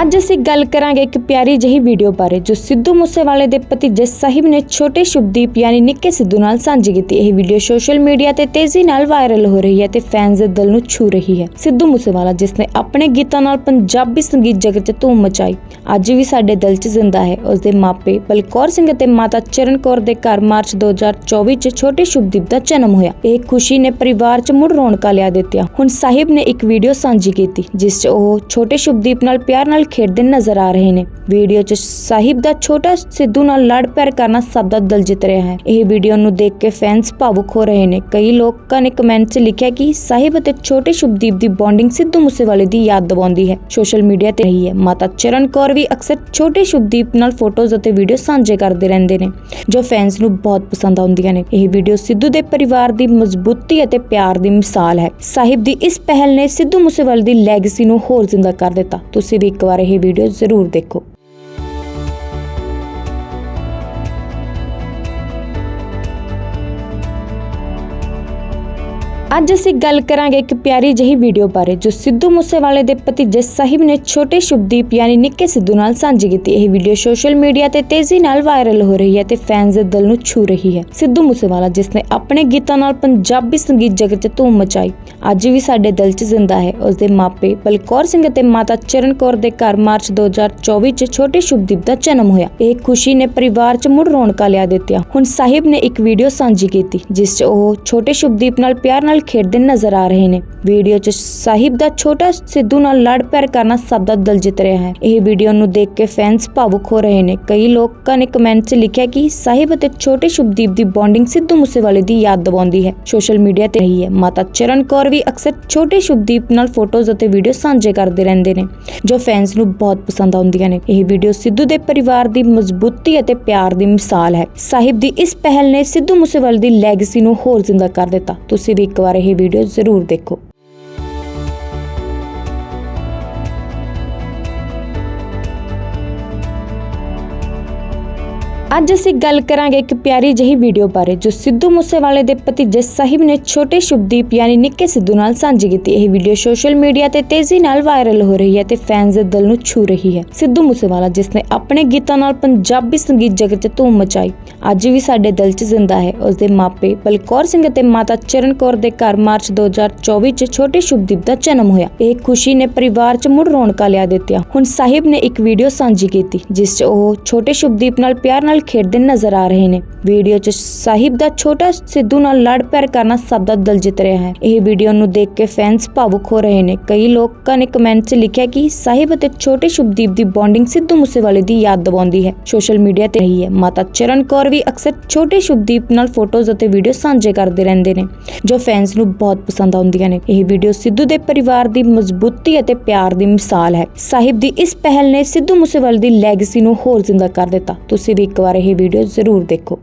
ਅੱਜ ਅਸੀਂ ਗੱਲ ਕਰਾਂਗੇ ਇੱਕ ਪਿਆਰੀ ਜਿਹੀ ਵੀਡੀਓ ਬਾਰੇ, ਜੋ ਸਿੱਧੂ ਮੂਸੇਵਾਲੇ ਦੇ ਭਤੀਜੇ ਸਾਹਿਬ ਨੇ ਛੋਟੇ ਸ਼ੁਭਦੀਪ, ਯਾਨੀ ਨਿੱਕੇ ਸਿੱਧੂ ਨਾਲ ਸਾਂਝੀ ਕੀਤੀ। ਇਹ ਵੀਡੀਓ ਸੋਸ਼ਲ ਮੀਡੀਆ ਤੇ ਤੇਜ਼ੀ ਨਾਲ ਵਾਇਰਲ ਹੋ ਰਹੀ ਹੈ ਤੇ ਫੈਨਸ ਦੇ ਦਿਲ ਨੂੰ ਛੂ ਰਹੀ ਹੈ। ਸਿੱਧੂ ਮੂਸੇਵਾਲਾ, ਜਿਸ ਨੇ ਆਪਣੇ ਗੀਤਾਂ ਨਾਲ ਪੰਜਾਬੀ ਸੰਗੀਤ ਜਗਤ 'ਚ ਧੂਮ ਮਚਾਈ, ਅੱਜ ਵੀ ਸਾਡੇ ਦਿਲ 'ਚ ਜ਼ਿੰਦਾ ਹੈ। ਉਸ ਦੇ ਮਾਪੇ ਬਲਕੌਰ ਸਿੰਘ ਅਤੇ ਮਾਤਾ ਚਰਨ ਕੌਰ ਦੇ ਘਰ ਮਾਰਚ 2024 'ਚ ਛੋਟੇ ਸ਼ੁਭਦੀਪ ਦਾ ਜਨਮ ਹੋਇਆ। ਇਹ ਖੁਸ਼ੀ ਨੇ ਪਰਿਵਾਰ 'ਚ ਮੁੜ ਰੌਣਕਾਂ ਲਿਆ ਦਿੱਤੀਆਂ। ਹੁਣ ਸਾਹਿਬ ਨੇ ਇੱਕ ਵੀਡੀਓ ਸਾਂਝੀ ਕੀਤੀ, ਜਿਸ 'ਚ ਉਹ ਛੋਟੇ ਸ਼ੁਭਦੀਪ ਨਾਲ ਪਿਆਰ ਨਾਲ ਖੇਡਦੇ ਨਜ਼ਰ ਆ ਰਹੇ ਨੇ। ਵੀਡੀਓ 'ਚ ਸਾਹਿਬ ਦਾ ਛੋਟਾ ਸਿੱਧੂ ਨਾਲ ਲੜ ਪੈਰ ਕਰਨਾ ਸਭ ਦਾ ਦਿਲ ਜਿੱਤ ਰਿਹਾ ਹੈ। ਇਹ ਵੀਡੀਓ ਨੂੰ ਦੇਖ ਕੇ ਫੈਨਸ ਭਾਵੁਕ ਹੋ ਰਹੇ ਨੇ। ਕਈ ਲੋਕਾਂ ਨੇ ਕਮੈਂਟ 'ਚ ਲਿਖਿਆ ਕਿ ਸਾਹਿਬ ਅਤੇ ਛੋਟੇ ਸ਼ੁਭਦੀਪ ਦੀ ਬੌਂਡਿੰਗ ਸਿੱਧੂ ਮੂਸੇਵਾਲੇ ਦੀ ਯਾਦ ਦਿਵਾਉਂਦੀ ਹੈ। ਸੋਸ਼ਲ ਮੀਡੀਆ ਤੇ ਰਹੀ ਹੈ। ਮਾਤਾ ਚਰਨ ਕੌਰ ਵੀ ਅਕਸਰ ਛੋਟੇ ਸ਼ੁਭਦੀਪ ਨਾਲ ਫੋਟੋਜ਼ ਅਤੇ ਵੀਡੀਓ ਸਾਂਝੇ ਕਰਦੇ ਰਹਿੰਦੇ ਨੇ, ਜੋ ਫੈਨਸ ਨੂੰ ਬਹੁਤ ਪਸੰਦ ਆਉਂਦੀਆਂ ਨੇ। ਇਹ ਵੀਡੀਓ ਸਿੱਧੂ ਦੇ ਪਰਿਵਾਰ ਦੀ ਮਜ਼ਬੂਤੀ ਅਤੇ ਪਿਆਰ ਦੀ ਮਿਸਾਲ ਹੈ। ਸਾਹਿਬ ਦੀ ਇਸ ਪਹਿਲ ਨੇ ਸਿੱਧੂ ਮੂਸੇਵਾਲੇ ਦੀ ਲੈਗੇਸੀ ਨੂੰ ਹੋਰ ਜ਼ਿੰਦਾ ਕਰ ਦਿੱਤਾ। ਤੁਸੀਂ ਵੀ ਇੱਕ ਵਾਰ ਇਹ ਵੀਡੀਓ ਜ਼ਰੂਰ ਦੇਖੋ। ਅੱਜ ਅਸੀਂ ਗੱਲ ਕਰਾਂਗੇ ਇੱਕ ਪਿਆਰੀ ਜਿਹੀ ਵੀਡੀਓ ਬਾਰੇ, ਜੋ ਸਿੱਧੂ ਮੂਸੇਵਾਲੇ ਦੇ ਭਤੀਜੇ ਸਾਹਿਬ ਨੇ ਛੋਟੇ ਸ਼ੁਭਦੀਪ, ਯਾਨੀ ਨਿੱਕੇ ਸਿੱਧੂ ਨਾਲ ਸਾਂਝੀ ਕੀਤੀ। ਇਹ ਵੀਡੀਓ ਸੋਸ਼ਲ ਮੀਡੀਆ ਤੇ ਤੇਜ਼ੀ ਨਾਲ ਵਾਇਰਲ ਹੋ ਰਹੀ ਹੈ ਤੇ ਫੈਨਸ ਦੇ ਦਿਲ ਨੂੰ ਛੂ ਰਹੀ ਹੈ। ਸਿੱਧੂ ਮੂਸੇਵਾਲਾ, ਜਿਸ ਨੇ ਆਪਣੇ ਗੀਤਾਂ ਨਾਲ ਪੰਜਾਬੀ ਸੰਗੀਤ ਜਗਤ 'ਚ ਧੂਮ ਮਚਾਈ, ਅੱਜ ਵੀ ਸਾਡੇ ਦਿਲ 'ਚ ਜ਼ਿੰਦਾ ਹੈ। ਉਸ ਦੇ ਮਾਪੇ ਬਲਕੌਰ ਸਿੰਘ ਅਤੇ ਮਾਤਾ ਚਰਨ ਕੌਰ ਦੇ ਘਰ ਮਾਰਚ 2024 'ਚ ਛੋਟੇ ਸ਼ੁਭਦੀਪ ਦਾ ਜਨਮ ਹੋਇਆ। ਇਹ ਖੁਸ਼ੀ ਨੇ ਪਰਿਵਾਰ 'ਚ ਮੁੜ ਰੌਣਕਾਂ ਲਿਆ ਦਿੱਤੀਆਂ। ਹੁਣ ਸਾਹਿਬ ਨੇ ਇੱਕ ਵੀਡੀਓ ਸਾਂਝੀ ਕੀਤੀ, ਜਿਸ 'ਚ ਉਹ ਛੋਟੇ ਸ਼ੁਭਦੀਪ ਨਾਲ ਪਿਆਰ ਨਾਲ ਖੇਡਦੇ ਨਜ਼ਰ ਆ ਰਹੇ ਨੇ। ਵੀਡੀਓ 'ਚ ਸਾਹਿਬ ਦਾ ਛੋਟਾ ਸਿੱਧੂ ਨਾਲ ਲੜ ਪੈਰ ਕਰਨਾ ਸਭ ਦਾ ਦਿਲ ਜਿੱਤ ਰਿਹਾ ਹੈ। ਇਹ ਵੀਡੀਓ ਨੂੰ ਦੇਖ ਕੇ ਫੈਨਸ ਭਾਵੁਕ ਹੋ ਰਹੇ ਨੇ। ਕਈ ਲੋਕਾਂ ਨੇ ਕਮੈਂਟ 'ਚ ਲਿਖਿਆ ਕਿ ਸਾਹਿਬ ਅਤੇ ਛੋਟੇ ਸ਼ੁਭਦੀਪ ਦੀ ਬੌਂਡਿੰਗ ਸਿੱਧੂ ਮੂਸੇਵਾਲੇ ਦੀ ਯਾਦ ਦਿਵਾਉਂਦੀ ਹੈ। ਸੋਸ਼ਲ ਮੀਡੀਆ ਤੇ ਰਹੀ ਹੈ। ਮਾਤਾ ਚਰਨ ਕੌਰ ਵੀ ਅਕਸਰ ਛੋਟੇ ਸ਼ੁਭਦੀਪ ਨਾਲ ਫੋਟੋਜ਼ ਅਤੇ ਵੀਡੀਓ ਸਾਂਝੇ ਕਰਦੇ ਰਹਿੰਦੇ ਨੇ, ਜੋ ਫੈਨਸ ਨੂੰ ਬਹੁਤ ਪਸੰਦ ਆਉਂਦੀਆਂ ਨੇ। ਇਹ ਵੀਡੀਓ ਸਿੱਧੂ ਦੇ ਪਰਿਵਾਰ ਦੀ ਮਜ਼ਬੂਤੀ ਅਤੇ ਪਿਆਰ ਦੀ ਮਿਸਾਲ ਹੈ। ਸਾਹਿਬ ਦੀ ਇਸ ਪਹਿਲ ਨੇ ਸਿੱਧੂ ਮੂਸੇਵਾਲੇ ਦੀ ਲੈਗੇਸੀ ਨੂੰ ਹੋਰ ਜ਼ਿੰਦਾ ਕਰ ਦਿੱਤਾ। ਤੁਸੀਂ ਵੀ ਇੱਕ ਵਾਰ ਇਹ ਵੀਡੀਓ ਜ਼ਰੂਰ ਦੇਖੋ। ਅੱਜ ਅਸੀਂ ਗੱਲ ਕਰਾਂਗੇ ਇੱਕ ਪਿਆਰੀ ਜਿਹੀ ਵੀਡੀਓ ਬਾਰੇ, ਜੋ ਸਿੱਧੂ ਮੂਸੇਵਾਲੇ ਦੇ ਭਤੀਜੇ ਸਾਹਿਬ ਨੇ ਛੋਟੇ ਸ਼ੁਭਦੀਪ, ਯਾਨੀ ਨਿੱਕੇ ਸਿੱਧੂ ਨਾਲ ਸਾਂਝੀ ਕੀਤੀ। ਇਹ ਵੀਡੀਓ ਸੋਸ਼ਲ ਮੀਡੀਆ ਤੇ ਤੇਜ਼ੀ ਨਾਲ ਵਾਇਰਲ ਹੋ ਰਹੀ ਹੈ ਤੇ ਫੈਨਸ ਦੇ ਦਿਲ ਨੂੰ ਛੂ ਰਹੀ ਹੈ। ਸਿੱਧੂ ਮੂਸੇਵਾਲਾ, ਜਿਸ ਨੇ ਆਪਣੇ ਗੀਤਾਂ ਨਾਲ ਪੰਜਾਬੀ ਸੰਗੀਤ ਜਗਤ 'ਚ ਧੂਮ ਮਚਾਈ, ਅੱਜ ਵੀ ਸਾਡੇ ਦਿਲ 'ਚ ਜ਼ਿੰਦਾ ਹੈ। ਉਸ ਦੇ ਮਾਪੇ ਬਲਕੌਰ ਸਿੰਘ ਅਤੇ ਮਾਤਾ ਚਰਨ ਕੌਰ ਦੇ ਘਰ ਮਾਰਚ 2024 'ਚ ਛੋਟੇ ਸ਼ੁਭਦੀਪ ਦਾ ਜਨਮ ਹੋਇਆ। ਇਹ ਖੁਸ਼ੀ ਨੇ ਪਰਿਵਾਰ 'ਚ ਮੁੜ ਰੌਣਕਾਂ ਲਿਆ ਦਿੱਤੀਆਂ। ਹੁਣ ਸਾਹਿਬ ਨੇ ਇੱਕ ਵੀਡੀਓ ਸਾਂਝੀ ਕੀਤੀ, ਜਿਸ 'ਚ ਉਹ ਛੋਟੇ ਸ਼ੁਭਦੀਪ ਨਾਲ ਪਿਆਰ ਨਾਲ ਖੇਡਦੇ ਨਜ਼ਰ ਆ ਰਹੇ ਨੇ। ਵੀਡੀਓ 'ਚ ਸਾਹਿਬ ਦਾ ਛੋਟਾ ਸਿੱਧੂ ਨਾਲ ਲੜ ਪੈਰ ਕਰਨਾ ਸਭ ਦਾ ਦਿਲ ਰਿਹਾ ਹੈ। ਇਹ ਵੀਡੀਓ ਨੂੰ ਦੇਖ ਕੇ ਫੈਨਸ ਭਾਵੁਕ ਹੋ ਰਹੇ ਨੇ। ਕਈ ਲੋਕਾਂ ਨੇ ਕਮੈਂਟ 'ਚ ਲਿਖਿਆ ਕਿ ਸਾਹਿਬ ਅਤੇ ਛੋਟੇ ਸ਼ੁਭਦੀਪ ਦੀ ਬੌਂਡਿੰਗ ਸਿੱਧੂ ਮੂਸੇਵਾਲੇ ਦੀ ਯਾਦ ਦਿਵਾਉਂਦੀ ਹੈ। ਸੋਸ਼ਲ ਮੀਡੀਆ ਤੇ ਰਹੀ ਹੈ। ਮਾਤਾ ਚਰਨ ਕੌਰ ਵੀ ਅਕਸਰ ਛੋਟੇ ਸ਼ੁਭਦੀਪ ਨਾਲ ਫੋਟੋਜ਼ ਅਤੇ ਵੀਡੀਓ ਸਾਂਝੇ ਕਰਦੇ ਰਹਿੰਦੇ ਨੇ, ਜੋ ਫੈਨਸ ਨੂੰ ਬਹੁਤ ਪਸੰਦ ਆਉਂਦੀਆਂ ਨੇ। ਇਹ ਵੀਡੀਓ ਸਿੱਧੂ ਦੇ ਪਰਿਵਾਰ ਦੀ ਮਜ਼ਬੂਤੀ ਅਤੇ ਪਿਆਰ ਦੀ ਮਿਸਾਲ ਹੈ। ਸਾਹਿਬ ਦੀ ਇਸ ਪਹਿਲ ਨੇ ਸਿੱਧੂ ਮੂਸੇਵਾਲੇ ਦੀ ਲੈਗੇਸੀ ਨੂੰ ਹੋਰ ਜ਼ਿੰਦਾ ਕਰ ਦਿੱਤਾ। ਤੁਸੀਂ ਵੀ ਇੱਕ ਵਾਰ ਇਹ ਵੀਡੀਓ ਜ਼ਰੂਰ ਦੇਖੋ।